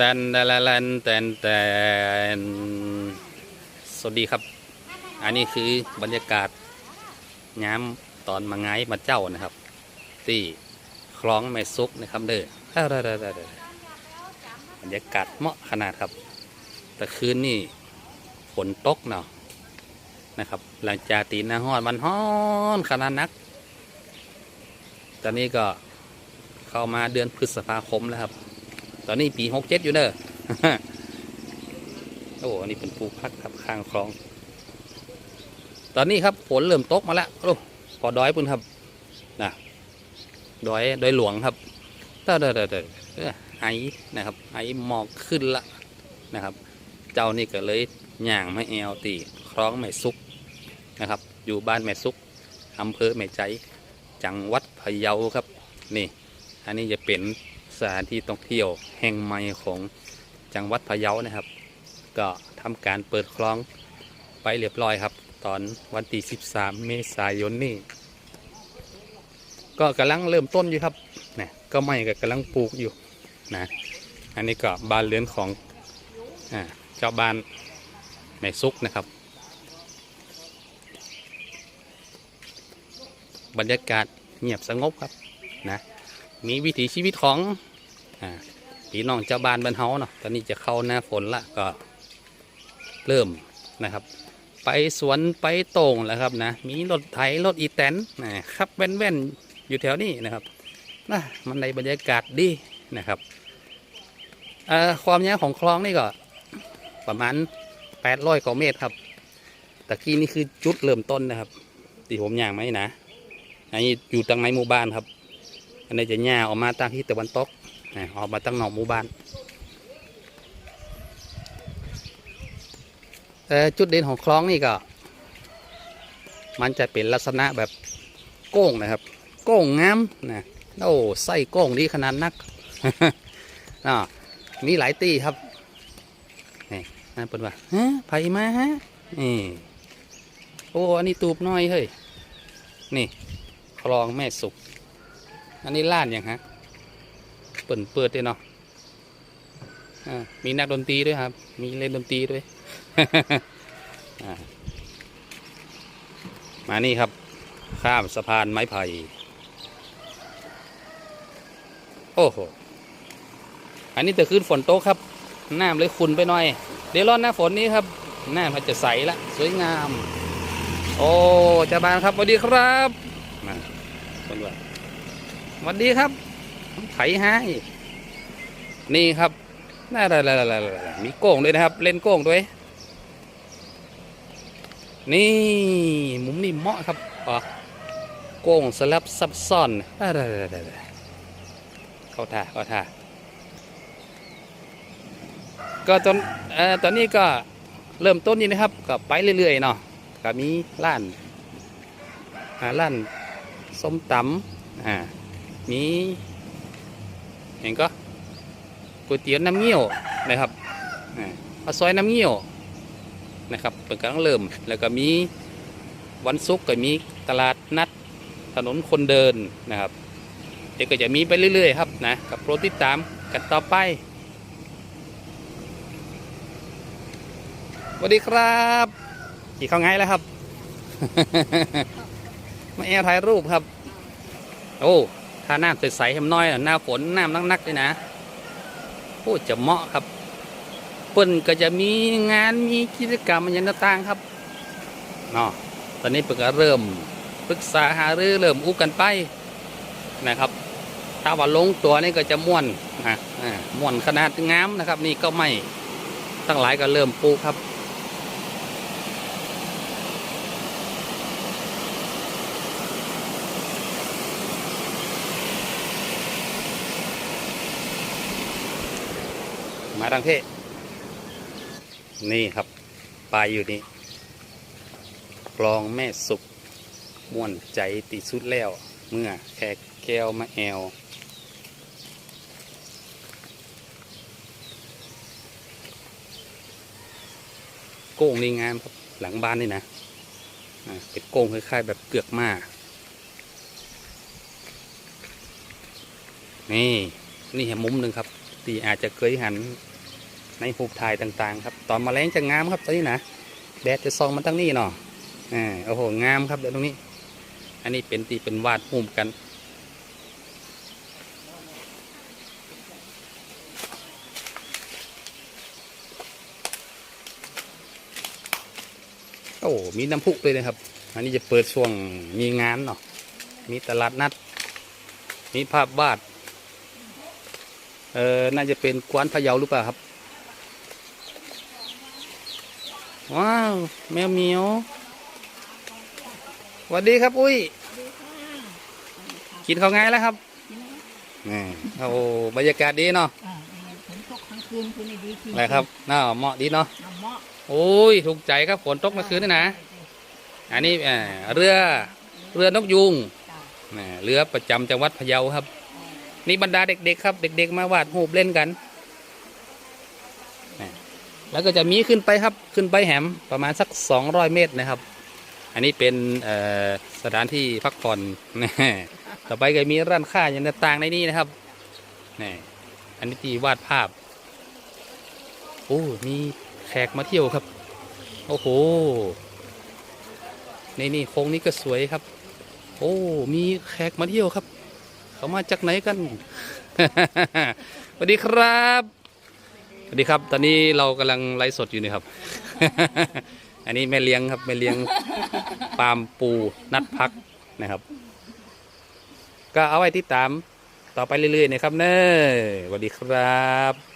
ตนแตนแตนแตนแตนสวัสดีครับ อันนี้คือบรรยากาศย้ำตอนมาไงายมาเจ้านะครับ ที่คลองแม่ซุกนะครับเด้อเอ้าเด้อเด้อเด้อบรรยากาศเหมาะขนาดครับ แต่คืนนี่ฝนตกเนาะนะครับ หลังจากตีหน้าห้อนมันฮ้อนขนาดนัก ตอนนี้ก็เข้ามาเดือนพฤษภาคมแล้วครับ อนนี้ปีหกเจ็ดอยู่เนอะโอ้อันนี้เป็นภูพักครับข้างคลอง ตอนนี้ครับฝนเริ่มตกมาแล้วโอ้พอดอยปุ่นครับนะดอยดอยหลวงครับเด้อเด้อเด้อเด้อเอ้อไอนะครับ ไอหมอกขึ้นละนะครับ เจ้านี่ก็เลยย่างไม่แอวตีคล้องแม่ซุกนะครับ อยู่บ้านแม่ซุกอำเภอแม่ใจ จังหวัดพะเยาครับ นี่ อันนี้จะเป็น สถานที่ท่องเที่ยวแห่งใหม่ของจังหวัดพะเยานะครับ ก็ทำการเปิดคลองไปเรียบร้อยครับ ตอนวันที่ 13 เมษายนนี่ก็กำลังเริ่มต้นอยู่ครับนะก็ไม่ก็กำลังปลูกอยู่นะอันนี้ก็บ้านเรือนของอาเจ้าบ้านแม่ซุกนะครับ บรรยากาศเงียบสงบครับนะมีวิถีชีวิตของ พี่น้องเจ้าบ้านบ้านเฮาเนาะตอนนี้จะเข้าหน้าฝนละก็เริ่มนะครับ ไปสวนไปโต่งแล้วครับนะ มีรถไถรถอีแตนนะครับแว่นๆอยู่แถวนี้นะครับนะมันในบรรยากาศดีนะครับความยาวของคลองนี่ก็ประมาณ800กว่าเมตรครับตะกี้นี่คือจุดเริ่มต้นนะครับที่ผมย่างไหมนะอันนี้อยู่ตั้งในหมู่บ้านครับ อันนี้จะหญ้าออกมาตั้งที่ตะวันตก ออกมาตั้งนอกหมู่บ้านแต่จุดเด่นของคลองนี่ก็ มันจะเป็นลักษณะแบบโก้งนะครับโก้งงามนะโอ้ไส้โก้งดีขนาดนักอ่ามีหลายตีครับนี่นั่นเป็นว่าฮะไผ่มาฮะนี่โอ้อันนี้ตูบน้อยเฮ้ยนี่คลองแม่สุก อันนี้ล้านยังฮะ ปิดเปิดด้วยเนาะมีนักดนตรีด้วยครับ มีเล่นดนตรีด้วย มานี่ครับ ข้ามสะพานไม้ไผ่ โอ้โห อันนี้จะขึ้นฝนโตครับ น้ำเลยขุนไปหน่อย เดี๋ยวรอหน้าฝนนี้ครับ น้ำมันจะใสละ สวยงาม โอ้จ้าบ้านครับสวัสดีครับมาคนว่าสวัสดีครับ ไถให้ นี่ครับน่าอะไรๆๆมีโก้งด้วยนะครับ เล่นโก้งด้วย นี่มุมนี่เหมาะครับอ๋อโก้งสลับซับซ้อนอะไรๆเข้าท่าเข้าท่าก็ตอนเอ่อตอนนี้ก็เริ่มต้นนี่นะครับก็ไปเรื่อยๆเนาะก็มีร้านอ่าร้านส้มตำอ่ามี เห็นก็ก๋วยเตี๋ยวน้ำเงี้ยวนะครับอ่าข้าวซอยน้ำเงี้ยวนะครับเป็นกำลังเริ่มแล้วก็มีวันศุกร์ก็มีตลาดนัดถนนคนเดินนะครับ เดี๋ยวก็จะมีไปเรื่อย ๆ ครับนะกับโปรดติดตามกันต่อไปสวัสดีครับขี่เข้าไงแล้วครับ มาแอร์ถ่ายรูปครับ โอ้ ถ้าน้ำใสๆให้มันน้อยหน้าฝนน้ำนักๆเลยนะพูดจะเหมาะครับเปิ้นก็จะมีงานมีกิจกรรมอย่างต่างๆครับเนาะตอนนี้เปิ่นก็เริ่มปรึกษาหารือเริ่มอู้กันไปนะครับ ถ้าว่าลงตัวนี่ก็จะม่วนนะอ่าม่วนขนาดงามนะครับ นี่ก็ไม่ตั้งหลายก็เริ่มปลูกครับ มาทางเพศนี่ครับปลายอยู่นี่กลองแม่สุกม่วนใจติดสุดแล้ว เมื่อแขกแก้วมาแอวโก้งนี่งามครับหลังบ้านนี่นะเป็นโก้งคล้ายๆแบบเปลือกมานี่นี่เห็นมุมหนึ่งครับ ที่อาจจะเคยหัน ในหูถ่ายต่างๆ ครับ ตอนมาแรงจะงามครับตอนนี้นะแดดจะส่องมาตั้งนี่เนาะอ่าโอ้โหงามครับเดี๋ยวตรงนี้ อันนี้เป็นตีเป็นวาดหูปกันโอ้มีน้ำพุด้วยนะครับ อันนี้จะเปิดช่วงมีงานเนาะ มีตลาดนัด มีภาพวาด เออน่าจะเป็นกวนพะเยาหรือเปล่าครับ ว้าว แมวเหมียวสวัสดีครับ อุ้ย กินข้าวไงแล้วครับนี่โอ้บรรยากาศดีเนาะอ่าฝนตกทั้งคืนคืนนี้ดีจริงอะไรครับน่าเหมาะดีเนาะน้ำเหมาะโอ้ยถูกใจครับฝนตกเมื่อคืนนี่นะ อันนี้เอ่อเรือเรือนกยุงจ้ะนะเรือประจำจังหวัดพะเยาครับ นี่บรรดาเด็กๆครับ เด็ก ๆ มาวาดรูปเล่นกันนะ แล้วก็จะมีขึ้นไปครับขึ้นไปแหมประมาณสัก 200 เมตรนะครับ อันนี้เป็นสถานที่พักผ่อนต่อไปก็มีร้านค้าอย่างต่างๆในนี้นะครับนี่อันนี้ที่วาดภาพ โอ้มีแขกมาเที่ยวครับ โอ้โหนี่นี่โค้งนี้ก็สวยครับ โอ้มีแขกมาเที่ยวครับ เขามาจากไหนกันสวัสดีครับ สวัสดีครับ ตอนนี้เรากำลังไลฟ์สดอยู่นี่ครับ อันนี้แม่เลี้ยงครับแม่เลี้ยงปาล์มปูนัดพักนะครับ ก็เอาไว้ติดตามต่อไปเรื่อยๆนะครับเนอะสวัสดีครับ